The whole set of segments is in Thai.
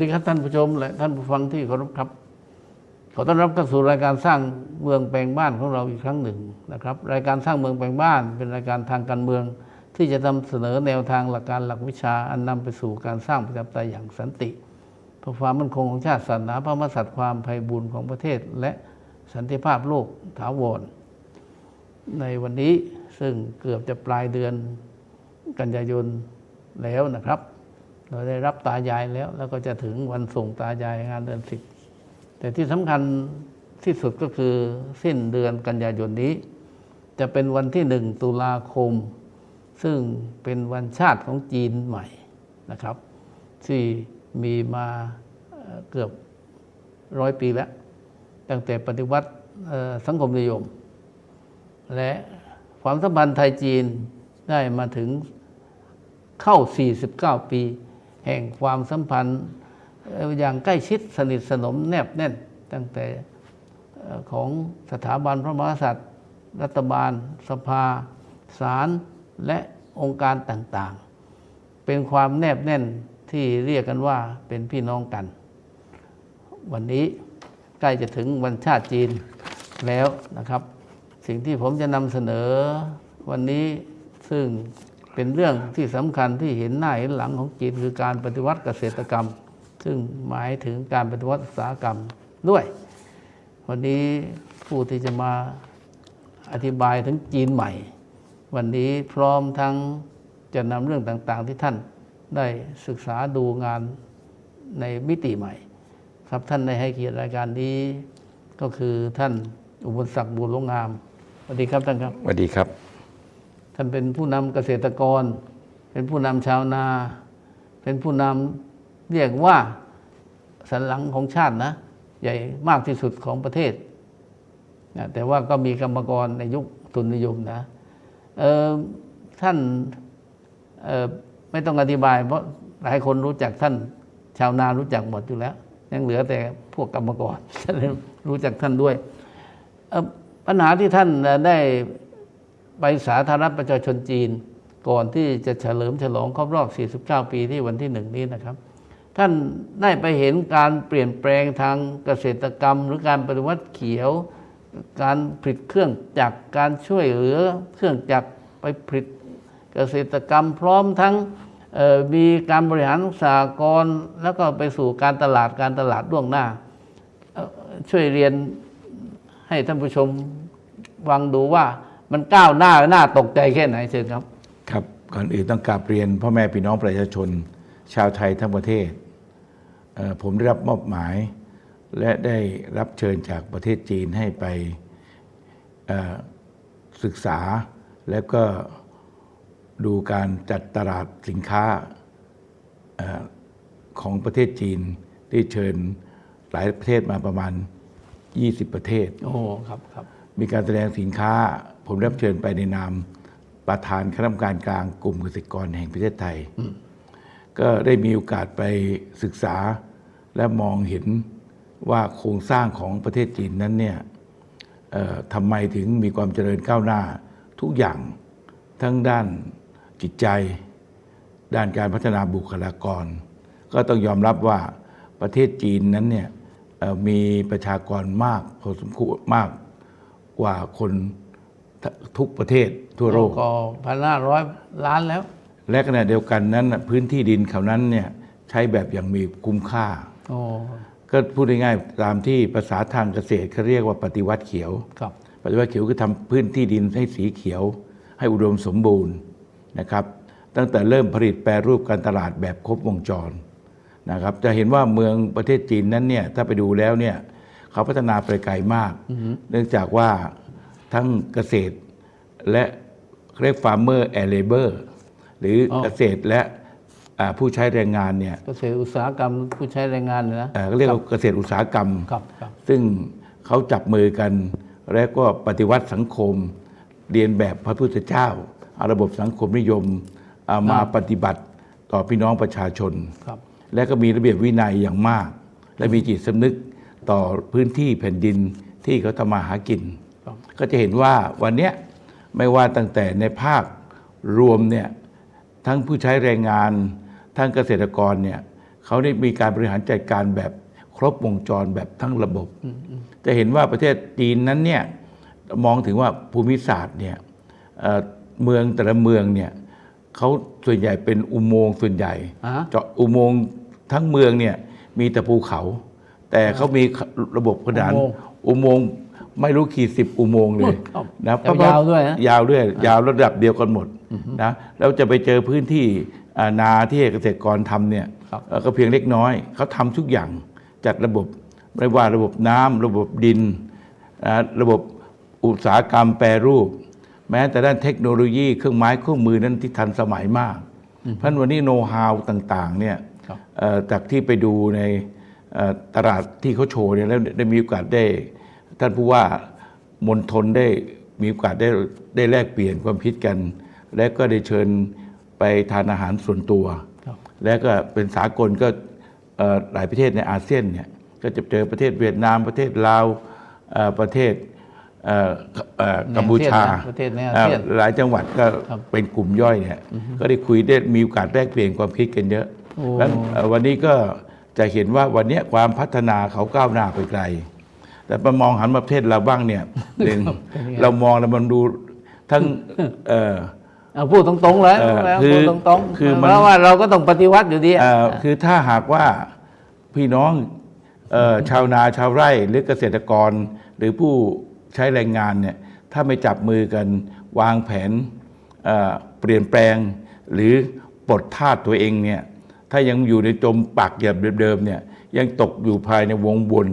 ดีครับท่านผู้ชมและท่านผู้ฟังที่เคารพครับ ขอต้อนรับเข้าสู่รายการสร้างเมืองแปลงบ้านของเราอีกครั้งหนึ่งนะครับ รายการสร้างเมืองแปลงบ้าน เป็นรายการทางการเมือง ที่จะนำเสนอแนวทางหลักการหลักวิชาอันนำไปสู่การสร้างประชาธิปไตยอย่างสันติเพื่อความมั่นคงของชาติศาสนาพระมหากษัตริย์ความไพบูรย์ของประเทศ และสันติภาพโลกถาวรในวันนี้ซึ่งเกือบจะปลายเดือนกันยายนแล้วนะครับ เราได้รับตายายแล้ว แล้วก็จะถึงวันส่งตายายงานเดือนสิบแต่ที่สำคัญที่สุดก็คือสิ้นเดือนกันยายนนี้ จะเป็นวันที่หนึ่งตุลาคม ซึ่งเป็นวันชาติของจีนใหม่นะครับ ที่มีมาเกือบร้อยปีแล้ว ตั้งแต่ปฏิวัติสังคมนิยม และความสัมพันธ์ไทยจีนได้มาถึงเข้า 49 ปี แห่งความสัมพันธ์อย่างใกล้ชิดสนิทสนมแนบแน่น ตั้งแต่ของสถาบันพระมหากษัตริย์ รัฐบาล สภาศาลและองค์การต่างๆ เป็นความแนบแน่นที่เรียกกันว่าเป็นพี่น้องกัน วันนี้ใกล้จะถึงวันชาติจีนแล้วนะครับ สิ่งที่ผมจะนำเสนอวันนี้ซึ่ง เป็นเรื่องที่สำคัญที่เห็นหน้าเห็นหลังของจีนคือการปฏิวัติเกษตรกรรม ซึ่งหมายถึงการปฏิวัติอุตสาหกรรมด้วย วันนี้ผู้ที่จะมาอธิบายถึงจีนใหม่ วันนี้พร้อมทั้งจะนำเรื่องต่างๆ ที่ท่านได้ศึกษาดูงานในมิติใหม่ ครับท่านได้ให้เกียรติรายการนี้ก็คือท่านอุบลศักดิ์บุญลงงามสวัสดีครับท่านครับสวัสดีครับ ท่านเป็นผู้นำเกษตรกร เป็นผู้นำชาวนา เป็นผู้นำเรียกว่าสันหลังของชาตินะ ใหญ่มากที่สุดของประเทศนะแต่ว่าก็มีกรรมกรในยุคทุนนิยมนะท่านไม่ต้องอธิบาย เพราะหลายคนรู้จักท่าน ชาวนารู้จักหมดอยู่แล้ว ยังเหลือแต่พวกกรรมกรจะได้รู้จักท่านด้วยปัญหาที่ท่านได้ ไปสาธารณรัฐประชาชนจีน ก่อนที่จะเฉลิมฉลองครบรอบ 49 ปีที่วันที่หนึ่งนี้นะครับ ท่านได้ไปเห็นการเปลี่ยนแปลงทางเกษตรกรรม หรือการปฏิวัติเขียว การผลิตเครื่องจักรการช่วยเหลือเครื่องจักรไปผลิตเกษตรกรรมพร้อมทั้งมีการบริหารสหกรแล้วก็ไปสู่การตลาดการตลาดล่วงหน้า ช่วยเรียนให้ท่านผู้ชมฟังดูว่า มันก้าวหน้าหน้าตกใจแค่ไหนเชิญครับ ครับก่อนอื่นต้องกราบเรียนพ่อแม่พี่น้องประชาชน ชาวไทยทั้งประเทศเอ่อผมได้รับมอบหมาย และได้รับเชิญจากประเทศจีนให้ไปเอ่อศึกษา แล้วก็ดูการจัดตลาดสินค้าเออของประเทศจีนที่เชิญหลายประเทศมาประมาณ 20 ประเทศ โอ้ ครับครับ มีการแสดงสินค้า ผมรับเชิญไปในนามประธานคณะกรรมการกลางกลุ่มเกษตรกรแห่งประเทศไทย ก็ได้มีโอกาสไปศึกษาและมองเห็นว่าโครงสร้างของประเทศจีนนั้นเนี่ยเอ่อทำไมถึงมีความเจริญก้าวหน้าทุกอย่างทั้งด้านจิตใจ ด้านการพัฒนาบุคลากร ก็ต้องยอมรับว่าประเทศจีนนั้นเนี่ยเอ่อมีประชากรมากพอสมควรมากกว่าคน ทุกประเทศทั่วโลกก็พันห้าร้อยล้านแล้ว และขณะเดียวกันนั้นน่ะพื้นที่ดินเขานั้นเนี่ยใช้แบบอย่างมีคุ้มค่าโอ้ก็พูดง่ายๆตามที่ภาษาทางเกษตรเขาเรียกว่าปฏิวัติเขียวครับปฏิวัติเขียวคือทำพื้นที่ดินให้สีเขียว ให้อุดมสมบูรณ์นะครับ ตั้งแต่เริ่มผลิตแปรรูปการตลาดแบบครบวงจรนะครับ จะเห็นว่าเมืองประเทศจีนนั้นเนี่ยถ้าไปดูแล้วเนี่ยเขาพัฒนาไปไกลมาก เนื่องจากว่า ทั้งเกษตรและเรียก farmer and labor หรือออเกษตรและอ่าผู้ใช้แรงงานเนี่ยเกษตรอุตสาหกรรมผู้ใช้แรงงานเนี่ยนะเอ่อก็เรียกว่าเกษตรอุตสาหกรรมครับครับซึ่งเขาจับมือกันและก็ปฏิวัติสังคม เรียนแบบพระพุทธเจ้าเอาระบบสังคมนิยมเอามาปฏิบัติต่อพี่น้องประชาชนครับและก็มีระเบียบวินัยอย่างมาก และมีจิตสำนึกต่อพื้นที่แผ่นดินที่เขาทำมาหากินครับ ก็จะเห็นว่าวันเนี้ยไม่ว่าตั้งแต่ในภาครวมเนี่ยทั้งผู้ใช้แรงงาน ทั้งเกษตรกรเนี่ยเขาได้มีการบริหารจัดการแบบครบวงจรแบบทั้งระบบ จะเห็นว่าประเทศจีนนั้นเนี่ยมองถึงว่าภูมิศาสตร์เนี่ยเอ่อเมืองแต่ละเมืองเนี่ยเขาส่วนใหญ่เป็นอุโมงค์ส่วนใหญ่อ่าเจาะอุโมงค์ทั้งเมืองเนี่ยมีแต่ภูเขา แต่เขามีระบบขนานอุโมงค์อุโมงค์ ไม่รู้กี่สิบอุโมงค์เลยครับนะยาวๆด้วยนะยาวด้วย ยาวระดับเดียวกันหมดนะแล้วจะไปเจอพื้นที่อ่านาที่เกษตรกรทำเนี่ยครับเอ่อก็เพียงเล็กน้อย เขาทำทุกอย่างจัดระบบไม่ว่าระบบน้ำระบบดินนะระบบอุตสาหกรรมแปรรูป แม้แต่ด้านเทคโนโลยีเครื่องไม้เครื่องมือนั้นที่ทันสมัยมาก เพราะฉะนั้นวันนี้โน้ตฮาวต่างๆเนี่ยครับเอ่อจากที่ไปดูในเอ่อตลาดที่เขาโชว์เนี่ยแล้วได้มีโอกาสได้ ท่านผู้ว่ามนทนได้มีโอกาสได้ได้แลกเปลี่ยนความคิดกัน และก็ได้เชิญไปทานอาหารส่วนตัวครับและก็เป็นสากลก็เอ่อหลายประเทศในอาเซียนเนี่ยก็จะเจอประเทศเวียดนามประเทศลาวเอ่อประเทศเอ่อเอ่อในกัมพูชาอาเซียนนะประเทศในอาเซียนหลายจังหวัดก็ครับเป็นกลุ่มย่อยเนี่ยก็ได้คุยได้มีโอกาสแลกเปลี่ยนความคิดกันเยอะโอ้แล้วเอ่อวันนี้ก็จะเห็นว่าวันเนี้ยความพัฒนาเขาก้าวหน้าไปไกล แต่มามองหันมาประเทศเราบ้างเนี่ยหนึ่งเป็นยังไงเรามองแล้วมันดูทั้งเอ่อเอาพูดตรงๆเลยเออแล้วคือพูดตรงๆคือมันเพราะว่าเราก็ต้องปฏิวัติอยู่ดีอะเอ่อคือถ้าหากว่าพี่น้องเอ่อชาวนาชาวไร่หรือเกษตรกร หรือผู้ใช้แรงงานเนี่ยถ้าไม่จับมือกันวางแผนเอ่อเปลี่ยนแปลง หรือปลดทาสตัวเองเนี่ยถ้ายังอยู่ในจมปากแบบเดิมๆเนี่ยยังตกอยู่ภายในวงวน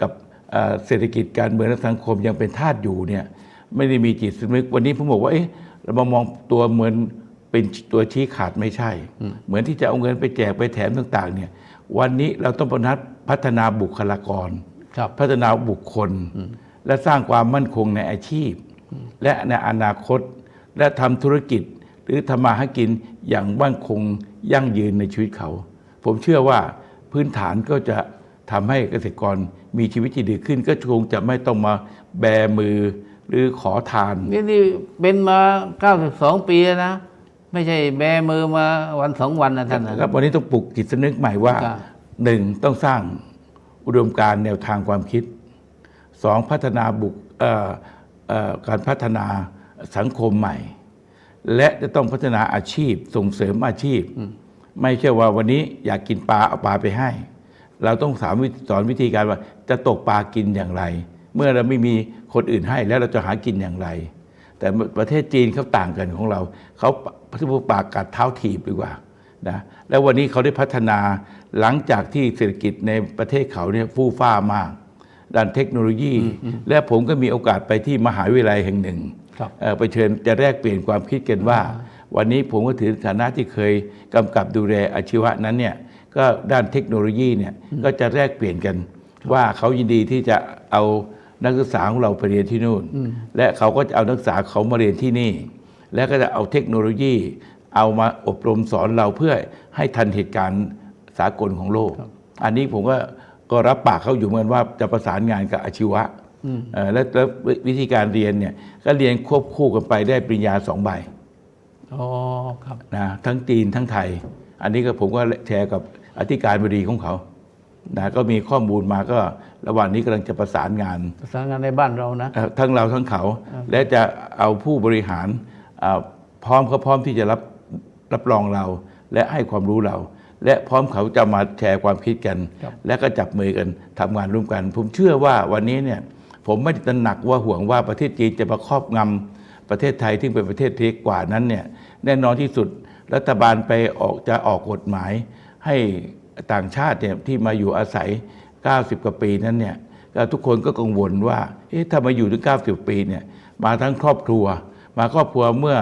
กับ เอ่อเศรษฐกิจการเมืองและสังคมยังเป็นทาสอยู่เนี่ยไม่ได้มีจิตสำนึกวันนี้ผมบอกว่าเอ๊ะเรามามองตัวเหมือนเป็นตัวชี้ขาดไม่ใช่ เหมือนที่จะเอาเงินไปแจกไปแถมต่างๆเนี่ยวันนี้เราต้องพัฒนาพัฒนาบุคลากรครับพัฒนาบุคคล และสร้างความมั่นคงในอาชีพ และในอนาคต และทำธุรกิจหรือทำมาหากินอย่างมั่นคงยั่งยืนในชีวิตเขา ผมเชื่อว่าพื้นฐานก็จะทำให้เกษตรกร มีชีวิตที่ดีขึ้น ก็คงจะไม่ต้องมาแบมือหรือขอทาน นี่นี่เป็นมา 92 ปีแล้วนะ ไม่ใช่แบมือมาวันสองวันนะท่านนะครับวันนี้ต้องปลุกจิตสำนึกใหม่ว่าครับ หนึ่งต้องสร้างอุดมการณ์แนวทางความคิดสองพัฒนาบุคเอ่อเอ่อการพัฒนาสังคมใหม่ และจะต้องพัฒนาอาชีพส่งเสริมอาชีพ ไม่ใช่ว่าวันนี้อยากกินปลาเอาปลาไปให้ เราต้องสอนวิสอนวิธีการว่าจะตกปลากินอย่างไร เมื่อเราไม่มีคนอื่นให้แล้วเราจะหากินอย่างไร แต่ประเทศจีนเขาต่างกันของเราเขาที่พวกปากกัดเท้าถีบดีกว่านะแล้ววันนี้เขาได้พัฒนาหลังจากที่เศรษฐกิจในประเทศเขาเนี่ยฟู่ฟ้ามากด้านเทคโนโลยี และผมก็มีโอกาสไปที่มหาวิทยาลัยแห่งหนึ่งครับเอ่อไปเชิญจะแลกเปลี่ยนความคิดกันว่า วันนี้ผมก็ถือฐานะที่เคยกำกับดูแลอาชีวะนั้นเนี่ย ก็ด้านเทคโนโลยีเนี่ยก็จะแลกเปลี่ยนกัน ว่าเขายินดีที่จะเอานักศึกษาของเราไปเรียนที่นู่น และเขาก็จะเอานักศึกษาเขามาเรียนที่นี่ และก็จะเอาเทคโนโลยี เอามาอบรมสอนเราเพื่อให้ทันเหตุการณ์สากลของโลก อันนี้ผมก็ก็รับปากเขาอยู่เหมือนว่าจะประสานงานกับอาชีวะเอ่อและแล้ววิธีการเรียนเนี่ยก็เรียนควบคู่กันไปได้ปริญญาสองใบอ๋อครับนะทั้งจีนทั้งไทย อันนี้ก็ผมก็แชร์กับ อธิการบดีของเขานะก็มีข้อมูลมาก็ระหว่างนี้กำลังจะประสานงาน ประสานงานในบ้านเรานะเอ่อทั้งเราทั้งเขา และจะเอาผู้บริหารอ่าพร้อมเขาพร้อมที่จะรับรับรองเรา และให้ความรู้เรา และพร้อมเขาจะมาแชร์ความคิดกันครับและก็จับมือกันทำงานร่วมกัน ผมเชื่อว่าวันนี้เนี่ยผมไม่ได้ตระหนักว่าห่วงว่าประเทศจีนจะมาครอบงำประเทศไทยที่เป็นประเทศเล็กกว่านั้นเนี่ยแน่นอนที่สุดรัฐบาลไปออกจะออกกฎหมาย ให้ต่างชาติเนี่ยที่มาอยู่อาศัย 90 กว่าปีนั้นเนี่ยทุกคนก็กังวลว่าเอ๊ะถ้ามาอยู่ถึง 90 ปีเนี่ยมาทั้งครอบครัว มาครอบครัวเมื่อ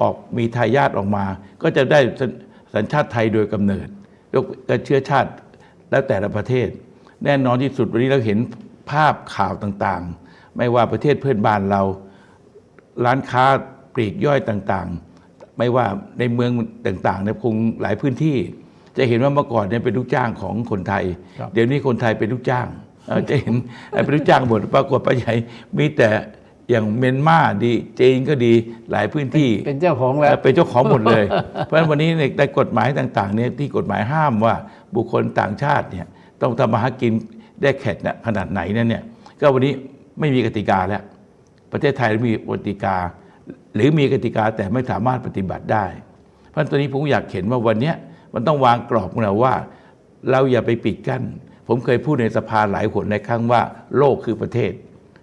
ออกมีทายาทออกมา ก็จะได้สัญสัญชาติไทยโดยกำเนิดยกเชื้อชาติแล้วแต่ละประเทศ แน่นอนที่สุดวันนี้เราเห็นภาพข่าวต่างๆ ไม่ว่าประเทศเพื่อนบ้านเรา ร้านค้าปลีกย่อยต่างๆ ไม่ว่าในเมืองต่างๆในคงหลายพื้นที่ จะเห็นว่าเมื่อก่อนเนี่ยเป็นลูกจ้างของคนไทยครับเดี๋ยวนี้คนไทยเป็นลูกจ้างเอ่อจะเห็นเป็นลูกจ้างหมดปรากฏไปใหญ่มีแต่อย่างเมียนมาดีจีนก็ดีหลายพื้นที่เป็นเจ้าของแล้วเอ่อเป็นเจ้าของหมดเลย เพราะฉะนั้นวันนี้ในในกฎหมายต่างๆเนี่ยที่กฎหมายห้ามว่าบุคคลต่างชาติเนี่ยต้องทำมาหากินได้แข็เนี่ยขนาดไหนนั่นเนี่ยก็วันนี้ไม่มีกติกาแล้ว ประเทศไทยมีกติกา หรือมีกติกาแต่ไม่สามารถปฏิบัติได้ เพราะฉะนั้นตัวนี้ผมอยากเห็นว่าวันเนี้ย มันต้องวางกรอบของเราว่า เราอย่าไปปิดกั้น ผมเคยพูดในสภาหลายหนในครั้งว่า โลกคือประเทศ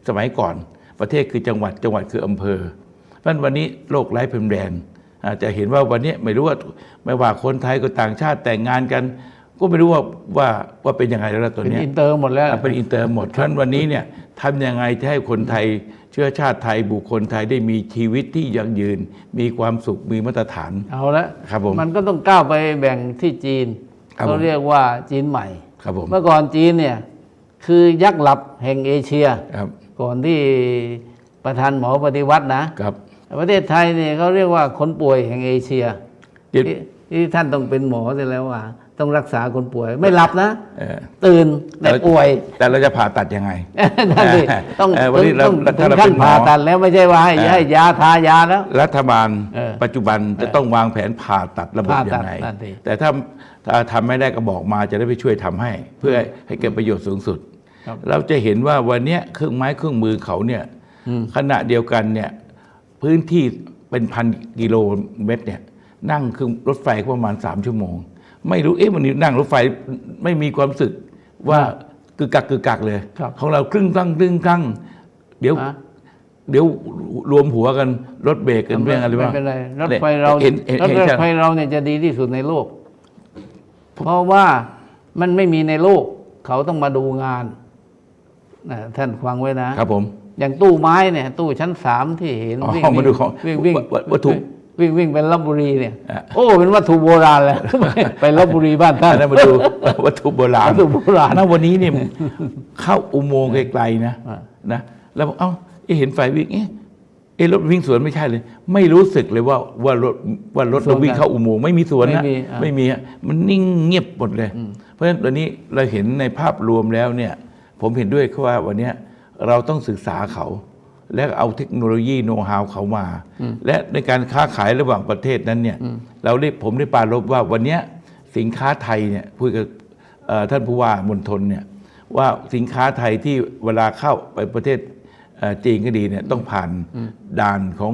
สมัยก่อน ประเทศคือจังหวัดจังหวัดคืออำเภอเพราะฉะนั้นวันนี้โลกไร้พรมแดนอาจจะเห็นว่าวันนี้ไม่รู้ว่าไม่ว่าคนไทยก็ต่างชาติแต่งงานกัน ก็ไม่รู้ว่าว่าว่าเป็นยังไงแล้วล่ะตัวเป็นเนี้ยอินเตอร์หมดแล้วอะเป็นอินเตอร์หมดเพราะฉะนั้นวันนี้เนี่ยทำยังไงจะให้คนไทยเชื้อชาติไทยบุคคลไทยได้มีชีวิตที่ยั่งยืน มีความสุขมีมาตรฐาน เอาละครับผมมันก็ต้องก้าวไปแบ่งที่จีนครับเขาผมเรียกว่าจีนใหม่ครับผมเมื่อก่อนจีนเนี่ยคือยักษ์หลับแห่งเอเชียครับก่อนที่ประธานหมอปฏิวัตินะครับประเทศไทยเนี่ยเขาเรียกว่าคนป่วยแห่งเอเชียเดี๋ยวที่ที่ท่านต้องเป็นหมอเสร็จแล้วว่า ต้องรักษาคนป่วย ไม่หลับนะเออตื่นแต่ป่วย แต่เราจะผ่าตัดยังไงนั่นสิต้องเออวันนี้เราต้องถึถ้างเราขั้เป็นนหมอผ่าตัดแล้วไม่ใช่ว่าให้เออให้ยาทายาแล้ว รัฐบาลเออปัจจุบันจะต้องวางแผนผ่าตัดระบบผ่าตัยัดงไงนั่นสิแต่ถ้าถ้าทำไม่ได้ก็บอกมาจะได้ไปช่วยทำให้ เพื่อให้เกิดประโยชน์สูงสุดครับเราจะเห็นว่าวันเนี้ยเครื่องไม้เครื่องมือเขาเนี่ยอืมขณะเดียวกันเนี่ยพื้นที่เป็นพันกิโลเมตรเนี่ยนั่งเครื่องรถไฟก็ประมาณสามชั่วโมง ไม่รู้เอ๊ะมันนี่นั่งรถไฟไม่มีความรู้สึกว่ากึกกักกึกกักเลย ครับของเราครึ่งตั้งครึ่งตั้งเดี๋ยว ฮะ เดี๋ยวรวมหัวกันรถเบรกกันเรื่องอะไรไม่บ้างเป็นไรรถไฟเราเห็นเห็นรถเห็นชัดไฟเราเนี่ยจะดีที่สุดในโลก เพราะว่ามันไม่มีในโลก เขาต้องมาดูงานนะท่านฟังไว้นะ ครับผมอย่างตู้ไม้เนี่ย ตู้ชั้นสามที่เห็นอ๋อวิ่งมาดูของวิ่งวิ่งวัตวัตถุ วิ่งวิ่งเป็นลบบุรีเนี่ยอะโอ้เป็นวัตถุโบราณแล้วไปลบบุรีบ้านท่านอันนั้นมาดูวัตถุโบราณวัตถุโบราณณวันนี้เนี่ยเข้าอุโมงค์ไกลๆนะอ่านะแล้วบอกเอ้าเอ๊ะเห็นไฟวิ่งเอ๊ะเอ๊ะรถวิ่งสวนไม่ใช่เลย ไม่รู้สึกเลยว่าว่ารถว่ารถเราวิ่งเข้าอุโมงค์ไม่มีสวนนะไม่มีอ่าไม่มีฮะมันนิ่งเงียบหมดเลย เพราะฉะนั้นตอนนี้เราเห็นในภาพรวมแล้วเนี่ย ผมเห็นด้วยว่าวันเนี้ยเราต้องศึกษาเขา และเอาเทคโนโลยีโน้ตฮาวเขามา และในการค้าขายระหว่างประเทศนั้นเนี่ยเราได้ผมได้ปรารบว่าวันเนี้ยสินค้าไทยเนี่ยพูดกับเอ่อท่านผู้ว่ามณฑลเนี่ยว่าสินค้าไทยที่เวลาเข้าไปประเทศเอ่อจีนก็ดีเนี่ยต้องผ่านด่านของ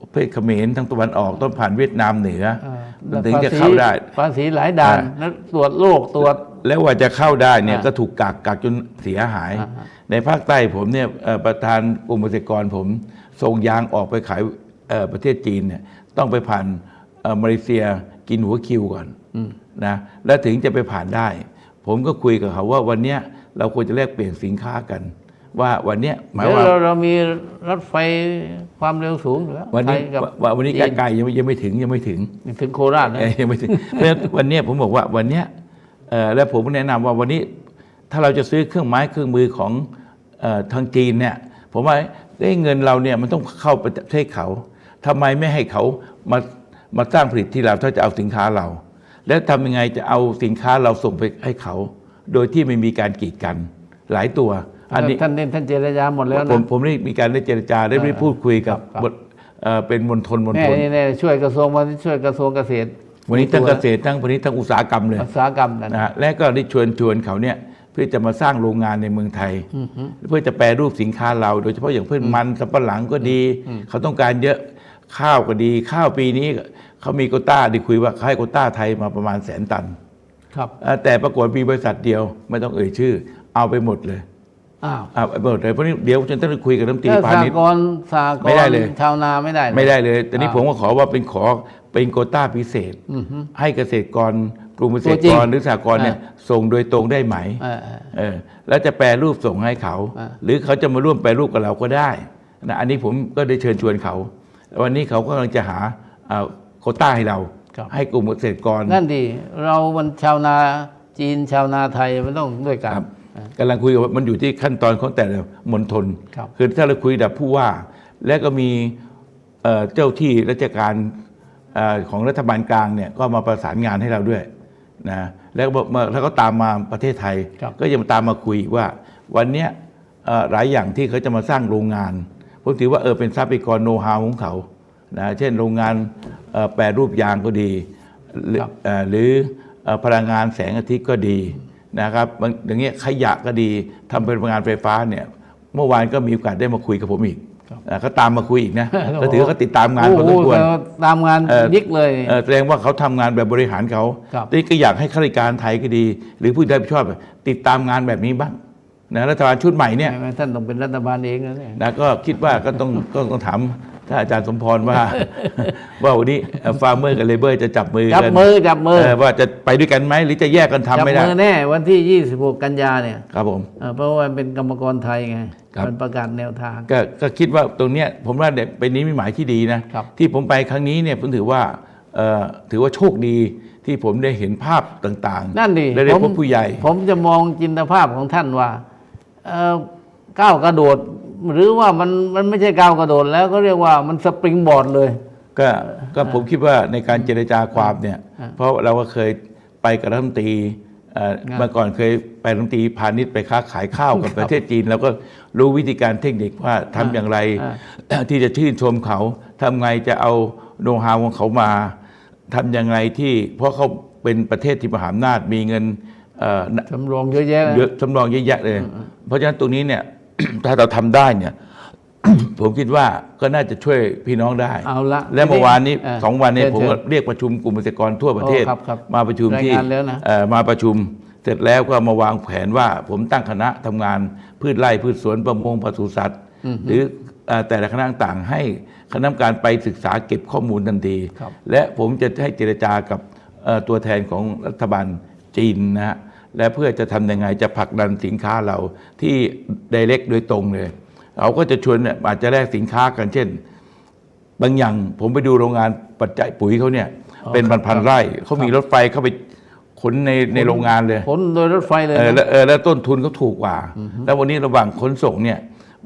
ประเภทเขมรทางตะวันออกต้องผ่านเวียดนามเหนืออ่ามันถึงจะเข้าได้ภาษีหลายด่านอ่าแล้วตรวจโรคตรวจแล้วว่าจะเข้าได้เนี่ยอ่าก็ถูกกักกักจนเสียหายอ่าฮะ ในภาคใต้ผมเนี่ยเอ่อประธานกลุ่มเกษตรกรผมส่งยางออกไปขายเอ่อประเทศจีนเนี่ยต้องไปผ่านเอ่อมาเลเซียกินหัวคิวก่อนนะแล้วถึงจะไปผ่านได้ ผมก็คุยกับเขาว่าวันเนี้ยเราควรจะแลกเปลี่ยนสินค้ากัน ว่าวันเนี้ยหมายเดี๋ยวว่าเราเรามีรถไฟความเร็วสูงอยู่แล้ววันนี้ไทยกับว่าวันนี้จีใกล้ๆยังไม่ยังไม่ถึงยังไม่ถึงถึงโคราชนะเอ้ยยังไม่ถึงเพราะฉะนั้นวันเนี้ยผมบอกว่าวันเนี้ยเอ่อแล้วผมแนะนำว่าวันนี้ ถ้าเราจะซื้อเครื่องไม้เครื่องมือของเออทางจีนเนี่ยผมว่าได้เงินเราเนี่ยมันต้องเข้าประเทศเขาทำไมไม่ให้เขามามาสร้างผลิตที่เราถ้าจะเอาสินค้าเรา แล้วทำยังไงจะเอาสินค้าเราส่งไปให้เขา โดยที่ไม่มีการกีดกันหลายตัว อันนี้ท่านเน้นท่านเจรจาหมดแล้วผมนะผมได้มีการได้เจรจาได้ไปพูดคุยกับครับบทเอ่อเป็นมณฑลมณแม่ฑลนี่แน่ช่วยกระทรวงวันนี้ช่วยกระทรวงเกษตร วันนี้ทั้งเกษตรทั้งพาณิชย์ทั้งอุตสาหกรรมเลยอุตสาหกรรมนั่นนะฮะและก็ได้ชวนชวนเขาเนี่ย เพื่อจะมาสร้างโรงงานในเมืองไทย เพื่อจะแปรรูปสินค้าเรา โดยเฉพาะอย่างเพื่อนมันสับปะหลังก็ดี เขาต้องการเยอะข้าวก็ดี ข้าวปีนี้เขามีโควต้าได้คุยว่าเขาให้โควต้าไทยมาประมาณแสนตัน ครับเอ่อแต่ปรากฏมีบริษัทเดียวไม่ต้องเอ่ยชื่อ เอาไปหมดเลยอ้าวเอาไปหมดเลยเพราะนี้เดี๋ยวฉันต้องคุยกับน้ำตรีแล้วพาสาณิชย์กรณ์สากไม่ได้รเลยณ์ชาวนาไม่ได้เลยไม่ได้เลยแต่นี้อ่าผมก็ขอว่าเป็นขอเป็นโควต้าพิเศษให้เกษตรกร กลุ่มเกษตรตัวจริกงรหรือสหกรณ์เนี่ยส่งโดยตรงได้ไหมเออเออเออแล้วจะแปรรูปส่งให้เขาอ่าหรือเขาจะมาร่วมแปรรูปกับเราก็ได้นะอันนี้ผมก็ได้เชิญชวนเขา วันนี้เขาก็กำลังจะหาอ่าโควต้าให้เราครับให้กลุ่มเกษตรกรนั่นดีเรามันชาวนาจีนชาวนาไทยมันต้องด้วยกันครับกำลังคุยกับว่ามันอยู่ที่ขั้นตอนของแต่ละมณฑลครับคือถ้าเราคุยกับผู้ว่า และก็มีเอ่อเจ้าที่ราชการเอ่อของรัฐบาลกลางเนี่ยก็มาประสานงานให้เราด้วย นะแล้วก็มาแล้วก็ตามมาประเทศไทยครับก็ยังตามมาคุยว่าวันเนี้ยเอ่อหลายอย่างที่เขาจะมาสร้างโรงงานผมถือว่าเออเป็นทรัพยากรโน้ตฮาวของเขานะเช่นโรงงานเอ่อแปรรูปยางก็ดี หรือครับเอ่อหรือเอ่อพลังงานแสงอาทิตย์ก็ดีนะครับบางอย่างเงี้ยขยะก็ดีทำเป็นพลังงานไฟฟ้าเนี่ยเมื่อวานก็มีโอกาสได้มาคุยกับผมอีก อะเขาตามมาคุยอีกนะก็ถือว่าเขาติดตามงานพอสมควรโอ้โหตามงานเอ่อยิกเลยเอ่อแสดงว่าเขาทำงานแบบบริหารเขาครับนี่ก็อยากให้ข้าราชการไทยก็ดี หรือผู้รับผิดชอบ ติดตามงานแบบนี้บ้างนะรัฐบาลชุดใหม่เนี่ยใช่ไหมท่านต้องเป็นรัฐบาลเองนะเนี่ยนะก็คิดว่าก็ต้องก็ต้องถาม ถ้าอาจารย์สมพรว่า ว่าวันนี้ฟาร์มเมอร์กับเลเบอร์จะจับมือจับกันมือจับมือเออว่าจะไปด้วยกันไหมหรือจะแยกกันทำจับไม่ได้มือแน่ วันที่ 26 กันยาเนี่ยครับผม เอ่อเพราะว่าเป็นกรรมกรไทยไงครับ มันประกาศแนวทาง ก็ก็คิดว่าตรงเนี้ยผมว่าเนี่ยเป็นนิมิตหมายที่ดีนะ ครับ ที่ผมไปครั้งนี้เนี่ยผมถือว่าเอ่อถือว่าโชคดีที่ผมได้เห็นภาพต่างๆนั่นดิและได้ผมพบผู้ใหญ่ ผมจะมองจินตภาพของท่านว่าเอ่อก้าวกระโดด หรือว่ามันมันไม่ใช่ก้าวกระโดดแล้วก็เรียกว่ามันสปริงบอร์ดเลย ก็ก็ผมคิดว่าในการเจรจาความเนี่ย เพราะเราก็เคยไปกับรัฐมนตรีเอ่อครับเมื่อก่อนเคยไปรัฐมนตรีพาณิชย์ไปค้าขายข้าวกับประเทศจีนแล้วก็รู้วิธีการเทคนิคว่าทำอย่างไรที่จะชื่นชมเขาทำไงจะเอาโน้ตฮาวของเขามาทำยังไงที่เพราะเขาเป็นประเทศที่มหาอำนาจมีเงินเอ่อสำรองเยอะแยะนะเยอะสำรองเยอะแยะเลย เพราะฉะนั้นตรงนี้เนี่ย ถ้าเราทำได้เนี่ย ผมคิดว่าก็น่าจะช่วยพี่น้องได้ เอาละและเมื่อวานนี้เออสองวันนี้เชิญผมก็เชิญเรียกประชุมกลุ่มเกษตรกรทั่วประเทศโอ้ครับครับมาประชุมที่รายงานแล้วนะเอ่อมาประชุมเสร็จแล้วก็มาวางแผนว่าผมตั้งคณะทำงานพืชไร่พืชสวนประมงปศุสัตว์ หรือเอ่อแต่ละคณะต่างๆให้คณะกรรมการไปศึกษาเก็บข้อมูลทันทีครับและผมจะให้เจรจากับเอ่อตัวแทนของรัฐบาลจีนนะฮะ และเพื่อจะทำยังไงจะผลักดันสินค้าเราที่ไดเรกโดยตรงเลย เราก็จะชวนเนี่ยอาจจะแลกสินค้ากันเช่น บางอย่างผมไปดูโรงงานปัจจัยปุ๋ยเขาเนี่ยอ๋อเป็นครับพันๆไร่เขามีรถไฟเข้าไปขนในในโรงงานเลยขนโดยรถไฟเลยเออนะแล้วเออแล้วต้นทุนเขาถูกกว่า แล้ววันนี้ระหว่างขนส่งเนี่ย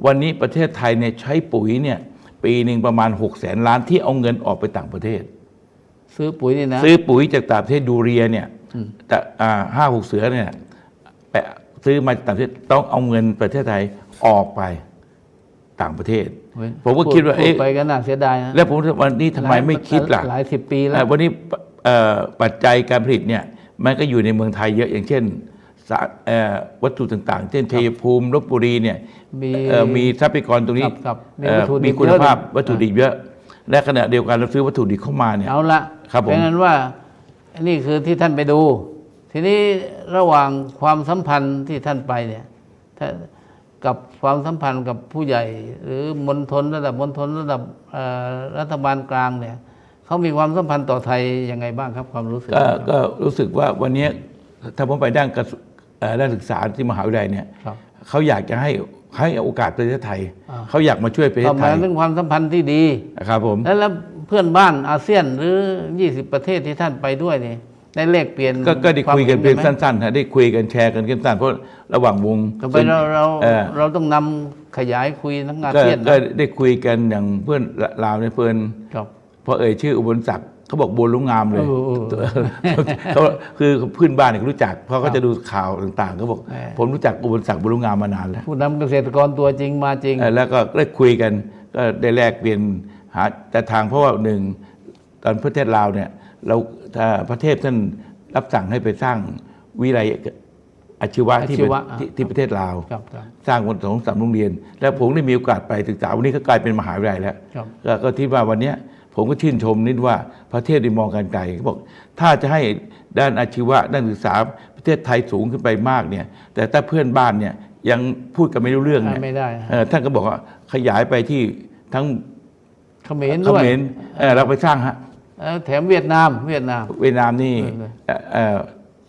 วันนี้ประเทศไทยเนี่ยใช้ปุ๋ยเนี่ยปีหนึ่งประมาณ6กแสนล้านที่เอาเงินออกไปต่างประเทศ ซื้อปุ๋ยนี่นะซื้อปุ๋ยจากต่างประเทศดูเรียเนี่ย แต่อ่าห้าหกเสือเนี่ยไปซื้อมาจากต่างประเทศต้องเอาเงินประเทศไทยออกไปต่างประเทศเฮ้ยผมก็คิดว่าพูเอ๊ะไปก็น่าเสียดายนะแล้วผมว่าวันนี้ทำไมไม่คิดล่ะหลายสิบปีแล้เอ่วอวันนี้ปเอ่อปัจจัยการผลิตเนี่ยมันก็อยู่ในเมืองไทยเยอะอย่างเช่นสาเอ่อวัตถุต่างๆ เช่นชัยภูมิลบบุรีเนี่ยมีเอ่อมีทรัพยากรตรงนี้ครับครับมีเอ่อวัตถุดิบมีคุณภาพเยอะวัตถุดิบเยอะ และขณะเดียวกันเราซื้อวัตถุดิบเข้ามาเนี่ยเอาละครับผมเป็นนั้นว่า อันนี่คือที่ท่านไปดู ทีนี้ระหว่างความสัมพันธ์ที่ท่านไปเนี่ยถ้ากับความสัมพันธ์กับผู้ใหญ่ หรือมณฑลระดับมณฑลระดับเอ่อรัฐบาลกลางเนี่ยเขามีความสัมพันธ์ต่อไทยยังไงบ้างครับความรู้สึกก็ก็รู้สึกว่าวันนี้ถ้าผมไปด้านกระทรวงเอ่อด้านศึกษาที่มหาวิทยาลัยเนี่ยครับเขาอยากจะให้ให้โอกาสประเทศไทยอ่าเขาอยากมาช่วยประเทก็ศหไทมายยถึงความสัมพันธ์ที่ดีนะครับผมแล้วแล้ว เพื่อนบ้านอาเซียนหรือ 20 ประเทศที่ท่านไปด้วยนี่ได้เลขเปลี่ยนก็ก็ได้คุยกันวามเพียงไหมสั้นๆฮะได้คุยกันแชร์กันสั้นๆเพราะระหว่างวงต่อไปเราเราเอ่อเราต้องนำขยายคุยทั้งอาก็เซียนก็นะได้คุยกันอย่างเพื่อนลาวเนี่ยเพื่อนครับพอเอ่ยชื่ออุบลศักดิ์เขาบอกบัวลุงงามเลยเออเออเออเขาคือเพื่อนบ้านเนี่ยเขารู้จักเพราะเขาจะดูข่าวต่างๆเขาบอกแหมผมรู้จักอุบลศักดิ์บัวลุงงามมานานแล้วผู้นำเกษตรกรตัวจริงมาจริงเอ่อแล้วก็ได้คุยกันก็ได้แลกเปลี่ยน หาแต่ทางเพราะว่าหนึ่งตอนประเทศลาวเนี่ยเราถ้าประเทศท่านรับสั่งให้ไปสร้างวิไลอาชีวะที่อาชีวะที่ที่ประเทศลาว ครับครับ สร้างวันสองสามโรงเรียน แล้วผมได้มีโอกาสไปศึกษาวันนี้ก็กลายเป็นมหาวิทยาลัยแล้วครับก็ก็ที่ว่าวันเนี้ยผมก็ชื่นชมนิดว่าประเทศได้มองการไกลเขาบอก ถ้าจะให้ด้านอาชีวะด้านศึกษาประเทศไทยสูงขึ้นไปมากเนี่ย แต่ถ้าเพื่อนบ้านเนี่ยยังพูดกันไม่รู้เรื่องเนี่ย ไม่ได้ฮะ เอ่อท่านก็บอกว่าขยายไปที่ทั้ง เขมรเขด้วยมรเอ่อเราไปสร้างฮะเอ่อแถมเวียดนามเวียดนาม เวียดนามนี่เออเอ่อเอ่อ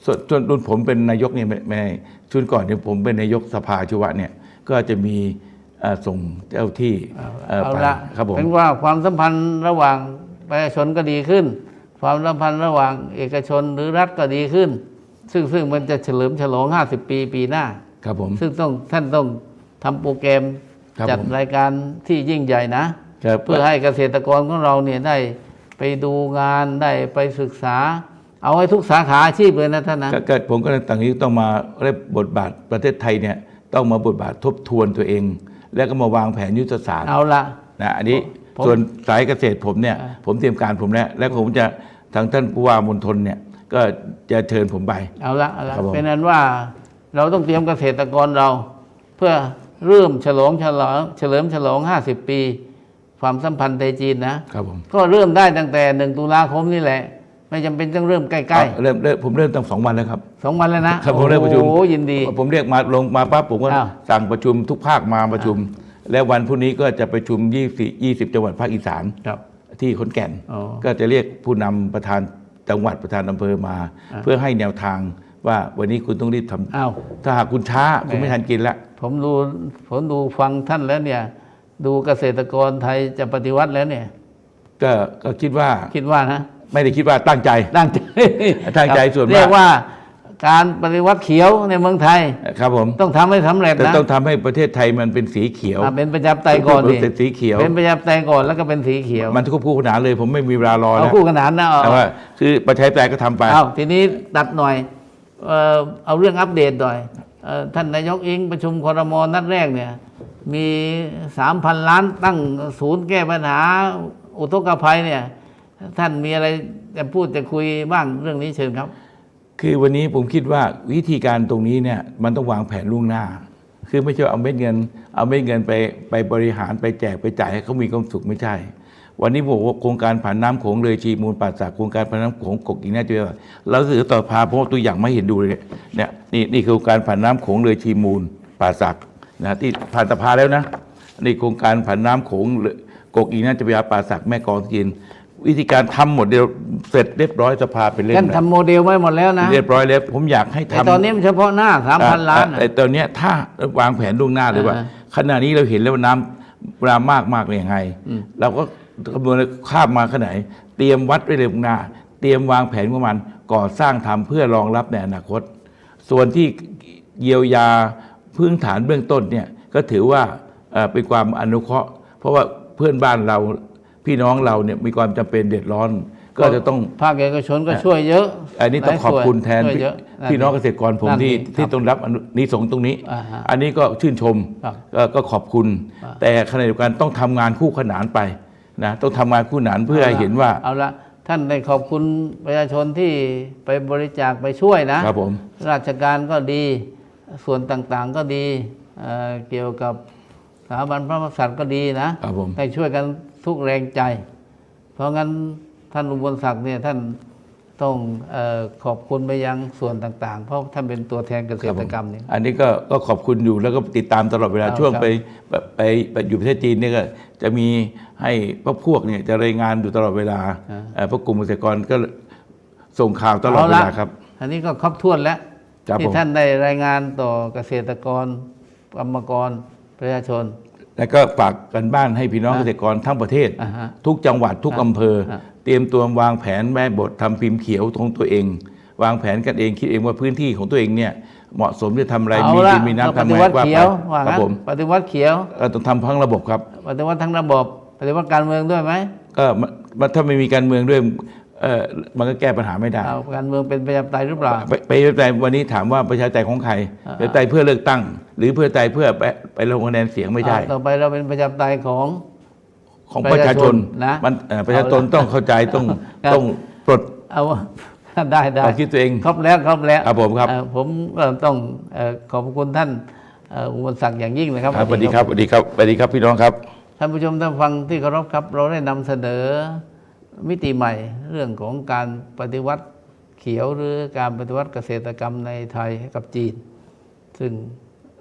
ส่วนส่วนรุ่นผมเป็นนายกเนี่ยไม่ไม่ชุนก่อนเนี่ยผมเป็นนายกสภาอาชีวะเนี่ย ก็จะมีเอ่อส่งเจ้าที่เอ่อเอาไปละครับผม เป็นว่าความสัมพันธ์ระหว่างประชาชนก็ดีขึ้น ความสัมพันธ์ระหว่างเอกชนหรือรัฐก็ดีขึ้น ซึ่งซึ่งมันจะเฉลิมฉลอง 50 ปีปีหน้า ครับผม ซึ่งต้องท่านต้องทำโปรแกรมครับจัดผม รายการที่ยิ่งใหญ่นะครับ เพื่อให้เกษตรกรของเราเนี่ยได้ไปดูงานได้ไปศึกษา เอาให้ทุกสาขาอาชีพเลยนะท่านนะก็ก็ผมก็ต่างนี้ต้องมาเรียกบทบาทประเทศไทยเนี่ยต้องมาบทบาททบทวนตัวเอง แล้วก็มาวางแผนยุทธศาสตร์เอาละนะอันนี้ผมส่วนสายเกษตรผมเนี่ยอ่าผมเตรียมการผมแล้วแล้วผมจะทางท่านผู้ว่ามณฑลเนี่ยก็จะเชิญผมไปเอาละเอาละครับผมเป็นนั้นว่าเราต้องเตรียมเกษตรกรเรา เพื่อเริ่มฉลองฉลองเฉลิมฉลอง 50 ปี ความสัมพันธ์ไทยจีนนะครับผมก็เริ่มได้ตั้งแต่หนึ่งตุลาคมนี่แหละ ไม่จำเป็นต้องเริ่มใกล้เริ่มเริ่มผมเริ่มตั้งสองวันแล้วครับ ๆสองวันแล้วนะครับผมเริ่มประชุม โอ้โหยินดี ผมเรียกมาลงมาปั๊บผมก็อ้าว สั่งประชุมทุกภาคมาประชุม แล้ววันพรุ่งนี้ก็จะประชุม20 20 จังหวัดภาคอีสานครับ ที่ขอนแก่น อ๋อก็จะเรียกผู้นำประธานจังหวัดประธานอำเภอมาเพื่อให้แนวทางว่าวันนี้คุณต้องรีบทำอ้าว ถ้าหากคุณช้าคุณไม่ทันกินละ ผมดูผมดูฟังท่านแล้วเนี่ย ดูเกษตรกรไทยจะปฏิวัติแล้วเนี่ย ก็ก็คิดว่าคิดว่านะ ไม่ได้คิดว่าตั้งใจ ตั้งใจตั้งใจส่วนมากเรียกว่าการปฏิวัติเขียวในเมืองไทย ครับผมต้องทำให้สำเร็จแต่นะต้องทำให้ประเทศไทยมันเป็นสีเขียวอะเป็นประชาธิปไตยก่อนเป็ดินสีเขียวเป็นประชาธิปไตยก่อนแล้วก็เป็นสีเขียว มันทุกคู่ขนานเลย ผมไม่มีเวลารอเอาแล้วคู่ขนานนะเอาแต่ว่าคือประชาธิปไตยก็ทำไปเอาทีนี้ตัดหน่อยเอ่อเอาเรื่องอัปเดตหน่อยเอ่อท่านนายกอิงประชุมครมนัดแรกเนี่ย มีสามพันล้านตั้งศูนย์แก้ปัญหา อุทกภัยเนี่ย ท่านมีอะไรจะพูดจะคุยบ้างเรื่องนี้เชิญครับ คือวันนี้ผมคิดว่าวิธีการตรงนี้เนี่ยมันต้องวางแผนล่วงหน้า คือไม่ใช่เอาเม็ดเงิน เอาเม็ดเงินไปไปบริหารไปแจกไปจ่ายให้เขามีความสุขไม่ใช่ วันนี้บอกว่าโครงการผ่านน้ำโขงเลยชีมูลป่าสักโครงการผ่านน้ำโขงกกอีกน่าจะเราสื่อต่อพาเพราะตัวอย่างไม่เห็นดูเลยเนี่ยนี่นี่คือโครงการผ่านน้ำโขงเลยชีมูลป่าสัก นะที่ผ่านสภาแล้วนะนี่โครงการผ่านน้ำโขงเลยกกอีกน่าจะไปป่าสักแม่กลองจีนวิธีการทำหมดเดียวเสร็จเรียบร้อยสภาเป็นเล่มท่านแล้วทำโมเดลไว้หมดแล้วนะ เรียบร้อยแล้วผมอยากให้แต่ทำตอนนี้มันเฉพาะหน้าสามพันล้านอะน่ะไอ้ตอนเนี้ยถ้าวางแผนล่วงหน้าเลยว่าอ่าขณะนี้เราเห็นแล้วว่าน้ำเวลามากมากเลยยังไง เราก็คำนวณข้ามมาขนาดไหนเตรียมวัดไว้เลยล่วงหน้า เตรียมวางแผนของมันก่อสร้างทำเพื่อรองรับในอนาคต ส่วนที่เยียวยา พื้นฐานเบื้องต้นเนี่ยก็ถือว่าเอ่อเป็นความอนุเคราะห์ เพราะว่าเพื่อนบ้านเราพี่น้องเราเนี่ยมีความจำเป็นเดือดร้อน ก็จะต้องภาคเอกชนก็ช่วยเยอะ อันนี้ต้องขอบคุณแทนช่วยพี่เยอะพี่น้องเกษตรกรผมนั่นที่ดีที่ครับต้องรับอนุนิสงส์ตรงนี้อ่าฮะอันนี้ก็ชื่นชมครับก็ก็ขอบคุณ แต่ขณะเดียวกันต้องทำงานคู่ขนานไปนะต้องทำงานคู่ขนานเพื่อให้เห็นว่าเอาละท่านได้ขอบคุณประชาชนที่ไปบริจาคไปช่วยนะครับผมราชการก็ดี ส่วนต่างๆก็ดีเอ่อเกี่ยวกับสถาบันพระมหากษัตริย์ก็ดีนะครับผมได้ช่วยกันทุกแรงใจ เพราะงั้นท่านอุบลศักดิ์เนี่ยท่านต้องเออขอบคุณไปยังส่วนต่าง ๆ เพราะท่านเป็นตัวแทนเกษตรกรรมนี่อันนี้ก็ก็ขอบคุณอยู่แล้วก็ติดตามตลอดเวลาครับช่วงครับไปไปไปไปอยู่ประเทศจีนเนี่ยก็จะมีให้พวกพวกเนี่ยจะรายงานอยู่ตลอดเวลาเอ่อพวกกลุ่มเกษตรกรก็ส่งข่าวตลอดเวลาครับ อันนี้ก็ครบถ้วนแล้วครับ ที่ผมท่านได้รายงานต่อเกษตรกรกรรมกรประชาชน แล้วก็ฝากกันบ้านให้พี่น้องเกษตรกรทั้งประเทศอ่าฮะทุกจังหวัดทุกอำเภอฮะเตรียมตัววางแผนแม่บททำพิมพ์เขียวของตัวเอง วางแผนกันเองคิดเองว่าพื้นที่ของตัวเองเนี่ยเหมาะสมจะทำอะไรเอามีละดินมีน้ำปทำฏิไงวัติว่าเขีไปยวว่าครับงั้นผมปฏิวัติเขียวเอ่อต้องทำทั้งระบบครับปฏิวัติทั้งระบบปฏิวัติการเมืองด้วยไหมก็มันมันถ้าไม่มีการเมืองด้วย เออมันก็แก้ปัญหาไม่ได้เอาการเมืองเป็นประชาธิปไตยหรือเปล่าไปไปไปวันนี้ถามว่าประชาธิปไตยของใครอ่าประชาธิปไตยเพื่อเลือกตั้ง หรือเพื่อใจเพื่อไปไปลงคะแนนเสียงไม่ใช่เอาต่อไปเราเป็นประชาธิปไตยของของประชาชนนะมันเอ่อประชาชนเอาละต้องเข้าใจต้องครับต้องปลดเอาได้ได้ความคิดตัวเองครบแล้วครบแล้วครับผมครับเอ่อผมก็ต้องเอ่อขอบคุณท่านเอ่ออุบลศักดิ์อย่างยิ่งนะครับครับสวัสดีครับสวัสดีครับสวัสดีครับพี่น้องครับท่านผู้ชมท่านฟังที่เคารพครับ เราได้นำเสนอ มิติใหม่เรื่องของการปฏิวัติเขียวหรือการปฏิวัติเกษตรกรรมในไทยให้กับจีน ซึ่ง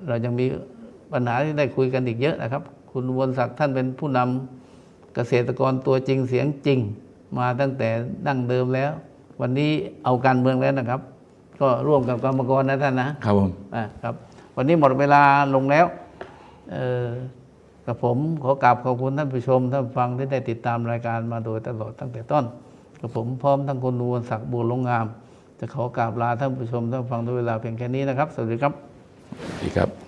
เรายังมีปัญหาที่ได้คุยกันอีกเยอะนะครับ คุณอุบลศักดิ์ท่านเป็นผู้นำเกษตรกรตัวจริงเสียงจริง มาตั้งแต่ดั้งเดิมแล้ว วันนี้เอาการเมืองแล้วนะครับ ก็ร่วมกับกรรมกรนะท่านนะครับผมอะครับ วันนี้หมดเวลาลงแล้วเอ่อ กับผมขอกราบขอบคุณท่านผู้ชมท่านฟังที่ได้ติดตามรายการมาโดยตลอดตั้งแต่ต้นกับผมพร้อมทั้งคุณนวลศักดิ์บัวลงงาม จะขอกราบลาท่านผู้ชมท่านฟังด้วยเวลาเพียงแค่นี้นะครับ สวัสดีครับสวัสดีครับ